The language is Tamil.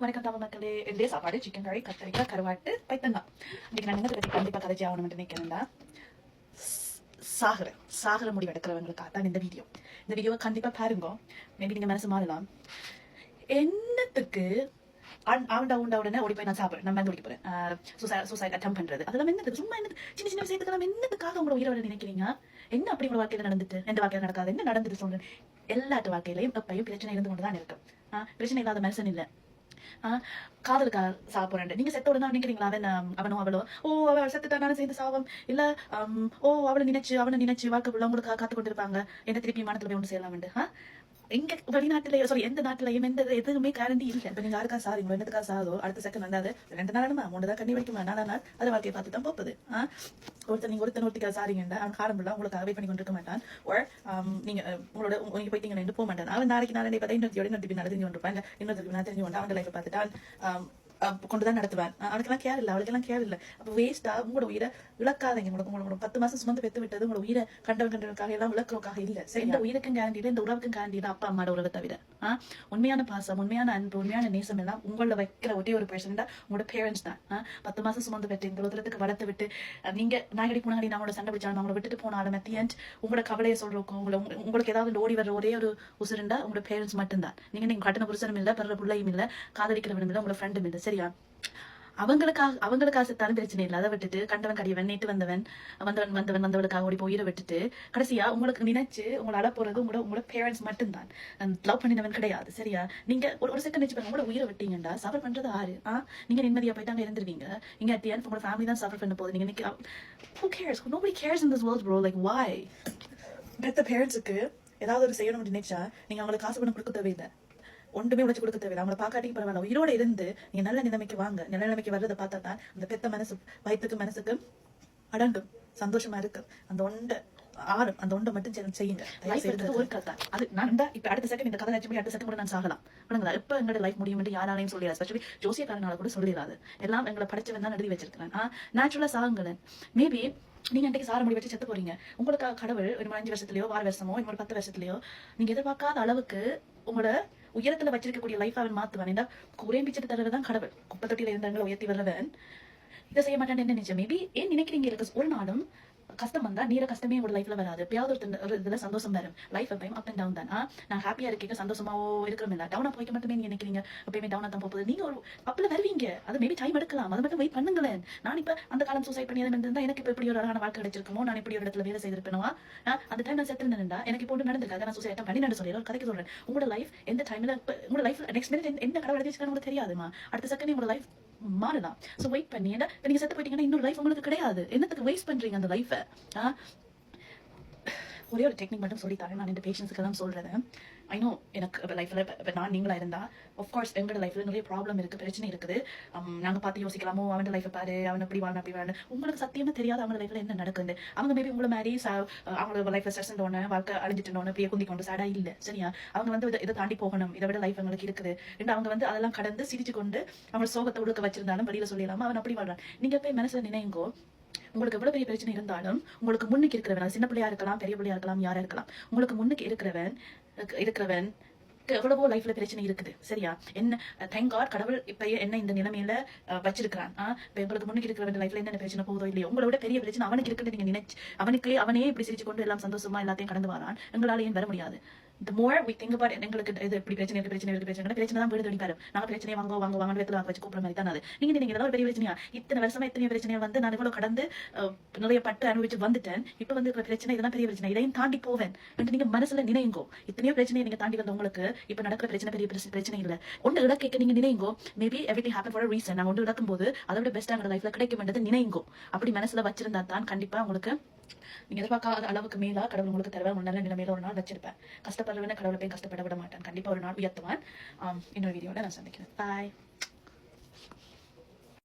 வணக்கம் தமிழ் மக்களே. இதே சாப்பாடு சிக்கன் கறி கத்திரிக்காய் கருவாட்டு பைத்தங்காய். இன்னைக்கு நான் என்னத்தை பற்றி கண்டிப்பாக கதைச்சி ஆகணும்னு நினைக்கிறேன்டா சாகுற சாகர முடிவு எடுக்கிறவங்களுக்காக தான் இந்த வீடியோ. இந்த வீடியோவை கண்டிப்பாக பாருங்க. மேபி நீங்கள் மனசு மாறலாம். என்னத்துக்கு ஆண்டா உண்டா உடனே ஓடி போய் நான் சாப்பிடுறேன். நான் மருந்து குடிக்க போறேன். சூசைட் அட்டம் பண்றது. அதெல்லாம் என்னது சும்மா என்ன சின்ன சின்ன விஷயத்துக்கெல்லாம் என்னத்துக்காக உங்களோட உயிரோட நினைக்கிறீங்க? என்ன அப்படி உங்களோட வாழ்க்கையில நடந்துட்டு? எந்த வாழ்க்கையில நடக்காது. என்ன நடந்துட்டு சொல்றேன் எல்லாத்து வாழ்க்கையிலையும் எப்பயும் பிரச்சனை இருந்து கொண்டு தான் இருக்கும் பிரச்சனை இல்லாத மனுஷன் இல்ல. ஆ, காதலுக்காக சாப்பிடுறேன் நீங்க செத்த உடனே நினைக்கிறீங்களா? அவன் அவனோ அவளோ? ஓ அவள் செத்துட்டானு சேர்ந்து சாவம். இல்ல ஓ அவளை நினைச்சு அவனை நினைச்சு வாழ்க்கை உள்ளவங்களுக்காக காத்து கொண்டிருப்பாங்க. என்ன திருப்பி மனத்துல போய் ஒன்று செய்யலாம் எங்க வெளிநாட்டுல சாரி எந்த நாட்டுலயும் எந்த எதுவுமே கேரண்டி இல்லை. இப்ப நீங்க யாருக்கா சாரி என்னத்துக்கா சாதோ அடுத்த செகண்ட் வந்தாது ரெண்டு நாளுமா மூணு தான் கண்ணி வைக்குமா. நாலா நாள் அது வாழ்க்கையை பார்த்து தான் போகுது. ஒருத்தர் நீங்க ஒருத்தன் ஒருத்திக்கா சாரிங்கண்டா அவன் காரம் ஃபுல்லா உங்களுக்கு வெயிட் பண்ணி கொண்டிருக்க மாட்டான். ஒரு நீங்க உங்களோட உங்க- நீங்க போயிட்டீங்க போக மாட்டான். அவன் நாளைக்கு நாளை பார்த்தா இன்னொரு இன்னொரு திருப்பி நடந்து கொண்டிருப்பான். இல்ல இன்னொரு நான் தெரிஞ்சு கொண்டு அவன் லைஃப் பார்த்துட்டான். கொண்டுதான் நடத்துவேன் அவனுக்கெல்லாம் கேர் இல்ல அவளுக்கெல்லாம் கேர் இல்லை அப்போ வேஸ்டா உங்களோட உயிரை இழக்காதீங்க உங்களுக்கு உங்களோட பத்து மாசம் சுமந்து பெத்து விட்டது உங்களோட உயிரை கண்டவன் கண்டவனுக்காக எல்லாம் இழக்கிறதுக்காக இல்லை சரி இந்த உயிருக்கும் கேரண்டி இந்த உறவுக்கும் கேரண்டி அப்பா அம்மாவோட உறவை தவிர உண்மையான பாசம் உண்மையான அன்பு உண்மையான நேசம் எல்லாம் உங்கள வைக்கிற ஒரே ஒரு பர்சன் உங்களோட பேரண்ட்ஸ் தான் பத்து மாசம் சுமந்து பெற்று இந்த உலகத்துக்கு வளர்த்து விட்டு நீங்க நாயகடி முன்னாடி நம்மளோட சண்டை பிடிச்சாலும் அவங்கள விட்டுட்டு போனாலும் at உங்களோட கவலையை சொல்றோக்கும் உங்களை உங்களுக்கு ஏதாவது ஓடி வர ஒரே ஒரு உசுருண்டா உங்களோட பேரண்ட்ஸ் மட்டும்தான் நீங்க நீங்க கட்டண புருஷனும் இல்ல பிறகு பிள்ளையும் இல்லை காதலிக்கிறவனும் இல்லை உங்களோட ஃப்ரெண்டும் இல்லை சரியா? அவங்களுக்காக அவங்களுக்காக செத்தாலும் பிரச்சனை இல்லை அதை விட்டுட்டு கண்டவன் கடியவன் நேற்று வந்தவன் வந்தவன் வந்தவன் வந்தவளுக்காக ஓடி போய் உயிரை விட்டுட்டு கடைசியா உங்களுக்கு நினைச்சு உங்களை அழ போறது உங்களோட உங்களோட பேரண்ட்ஸ் மட்டும்தான். லவ் பண்ணினவன் கிடையாது சரியா? நீங்க ஒரு ஒரு செகண்ட் நினைச்சு உங்களோட உயிரை விட்டீங்கடா சஃபர் பண்றது ஆறு ஆ? நீங்க நிம்மதியா போயிட்டாங்க இருந்துருவீங்க. இங்க at உங்களோட ஃபேமிலி தான் சஃபர் பண்ண போகுது. நீங்க நிக்க who cares? Nobody cares in this world bro. Like why? பெத்த பேரண்ட்ஸுக்கு ஏதாவது ஒரு செய்யணும்னு நினைச்சா நீங்க அவங்களுக்கு காசு பணம் கொடுக்க தேவையில்லை. ஒன்றுமே உழைச்சு கொடுக்க தேவையில்லை. அவங்கள பார்க்காட்டியும் பரவாயில்ல. உயிரோட இருந்து நீங்க நல்ல நிலைமைக்கு வாங்க. நல்ல நிலைமைக்கு வர்றதை பார்த்தா தான் அந்த பெத்த மனசு வயிற்றுக்கு மனசுக்கு அடங்கும். சந்தோஷமா இருக்கு. அந்த ஒண்டை ஆறும் அந்த ஒண்டை மட்டும் செய்~ செய்யுங்க. ஒரு கதை. அது நான் இப்ப அடுத்த செகண்ட் இந்த கதை நினைச்சு அடுத்த செகண்ட் கூட நான் சாகலாம். விடுங்களா எப்ப எங்களோட லைஃப் முடியும் என்று யாராலையும் சொல்லிடாது ஸ்பெஷலி ஜோசியக்காரனால கூட சொல்லிடாது எல்லாம் எங்களை படிச்சவன் தான் எழுதி வச்சிருக்கிறேன். நேச்சுரலா சாகுங்களேன். மேபி நீங்க அன்றைக்கு சார முடி வச்சு செத்து போறீங்க. உங்களுக்கு கடவுள் ஒரு அஞ்சு வருஷத்துலயோ ஆறு வருஷமோ இன்னொரு பத்து வருஷத்துலயோ நீங்க எதிர்பார்க்காத அளவுக்கு உங்களோட உயரத்துல வச்சிருக்கக்கூடிய லைஃப் அவன் மாத்துவான். ஏன்னா குறைம்பிச்சிட்டு பிச்சுட்டு தரவன் கடவுள். குப்பை தொட்டியில இருந்தவங்களை உயர்த்தி வர்றவன் இதை செய்ய மாட்டேன்னு என்ன நினைச்சேன் மேபி ஏன் நினைக்கிறீங்க? இருக்கு ஒரு நாளும் கஷ்டம் வந்தா நீர கஷ்டமே ஒரு லைஃப்ல வராது. எப்பயாவது ஒரு இதுல சந்தோஷம் வரும். லைஃப் எப்பயும் அப் அண்ட் டவுன் தான். நான் ஹாப்பியா இருக்கீங்க சந்தோஷமாவோ இருக்கிறோம் இல்ல. டவுனா போய்க்க மட்டுமே நீங்க நினைக்கிறீங்க. எப்பயுமே டவுனா தான் போகுது நீங்க ஒரு அப்பல வருவீங்க. அது மேபி டைம் எடுக்கலாம். அது மட்டும் வெயிட் பண்ணுங்களேன். நான் இப்ப அந்த காலம் சூசைட் பண்ணி இருந்தா எனக்கு இப்ப இப்படி ஒரு அழகான வாழ்க்கை கிடைச்சிருக்குமோ? நான் இப்படி ஒரு இடத்துல வேலை செய்திருப்பேனா? அந்த டைம் நான் செத்து நின்றா எனக்கு இப்போ ஒன்று நடந்திருக்காது. நான் சூசைட் பண்ணி நான் சொல்றேன் ஒரு கதைக்கு சொல்றேன். உங்களோட லைஃப் எந்த டைம்ல உங்களோட லைஃப் நெக்ஸ்ட் மினிட் என்ன கடவுள் எழுதி உங்களுக்கு தெரியாதுமா? அடுத்த செகண்ட் உங்களோட லைஃப் மாறுதான். சோ வெயிட் பண்ணி ஏன்னா இப்ப நீங்க செத்து போயிட்டீங்கன்னா இன்னொரு லைஃப் உங்களுக்கு கிடையாது. என்னத்துக்கு வேஸ்ட் பண்றீங்க அந்த லைஃபை ஒரே ஒரு டெக்னிக் மட்டும் சொல்லி தரேன் நான் இந்த பேஷன்ஸுக்கு தான் சொல்றேன் ஐநோ எனக்கு லைஃப்ல இப்போ நான் நீங்களா இருந்தா கோர்ஸ் எங்களோட லைஃப்ல நிறைய ப்ராப்ளம் இருக்கு பிரச்சனை இருக்குது. நாங்க பார்த்து யோசிக்கலாமோ அவன் லைஃப் பாரு அவன் அப்படி வாழ அப்படி வாழ உங்களுக்கு சத்தியமா தெரியாது அவங்க லைஃப்ல என்ன நடக்குது அவங்க மேபி உங்களை மாதிரி அவங்க லைஃப்ல ஸ்ட்ரெஸ் இருந்தோன்னு வாழ்க்கை அழிஞ்சிட்டோன்னு அப்படியே குந்தி கொண்டு சாடா இல்ல சரியா? அவங்க வந்து இதை- இதை தாண்டி போகணும் இதை விட லைஃப் அவங்களுக்கு இருக்குது. ரெண்டு அவங்க வந்து அதெல்லாம் கடந்து சிரிச்சு கொண்டு அவங்க சோகத்தை உடுக்க வச்சிருந்தாலும் வெளியில சொல்லிடலாமா அவன் அப்படி வாழ்றான். நீங்க போய் மனசுல நினைங்கோ உங்களுக்கு எவ்வளவு பெரிய பிரச்சனை இருந்தாலும் உங்களுக்கு முன்னுக்கு இருக்கிறவன் சின்ன பிள்ளையா இருக்கலாம் பெரிய பிள்ளையா இருக்கலாம் யாரா இருக்கலாம் உங்களுக்கு முன்னுக்கு இருக்கிறவன் இருக்கிறவன் எவ்வளவோ லைஃப்ல பிரச்சனை இருக்குது சரியா? என்ன தேங்க் காட் கடவுள் இப்ப என்ன இந்த நிலைமையில வச்சிருக்கிறான். இப்ப உங்களுக்கு முன்னுக்கு இருக்கிற லைஃப்ல என்ன பிரச்சனை போதோ இல்லையோ உங்களை விட பெரிய பிரச்சனை அவனுக்கு இருக்குன்னு நீங்க நினைச்சு அவனுக்கு அவனே இப்படி சிரிச்சு கொண்டு எல்லாம் சந்தோஷமா எல்லாத்தையும் கடந்து வரான். எங்களால ஏன் வர முடியாது? The more we think about எங்களுக்கு இது இப்படி பிரச்சனை இருக்கு பிரச்சனை இருக்கு பிரச்சனை பிரச்சனை தான் வீடு தேடி வரும் நாங்க பிரச்சனையை வாங்க வாங்க வாங்க வச்சு கூப்பிட மாதிரி தான் அது. நீங்க நீங்க இதெல்லாம் ஒரு பெரிய பிரச்சனையா? இத்தனை வருஷமா இத்தனை பிரச்சனையை வந்து நான் இவ்வளவு கடந்து நிறைய பட்டு அனுபவிச்சு வந்துட்டேன். இப்ப வந்து பிரச்சனை இதெல்லாம் பெரிய பிரச்சனை. இதையும் தாண்டி போவேன். நீங்க மனசுல நினைங்கோ. இத்தனையோ பிரச்சனையை நீங்க தாண்டி வந்த உங்களுக்கு இப்ப நடக்கிற பிரச்சனை பெரிய பிரச்சனை பிரச்சனை இல்ல. ஒன்று இலக்கைக்கு நீங்க நினைங்கோ. Maybe every happen for reason நான் ஒன்று இழக்கும் போது அதை விட பெஸ்ட் எங்க லைஃப்ல கிடைக்கும் என்றது நினைங்கோ. அப்படி மனசுல வச்சிருந்தா தான் கண்டிப்பா உங்களுக்கு நீங்க எதிர்பார்க்காத அளவுக்கு மேலா கடவுள் உங்களுக்கு தருவார். ஒரு நல்ல நிலைமையில ஒரு நாள் வச்சிருப்பேன். கஷ்டப்படுறவன கடவுளை போய் கஷ்டப்பட விட மாட்டேன். கண்டிப்பா ஒரு நாள் உயர்த்துவான். ஆம், இன்னொரு வீடியோட நான் சந்திக்கிறேன். பாய்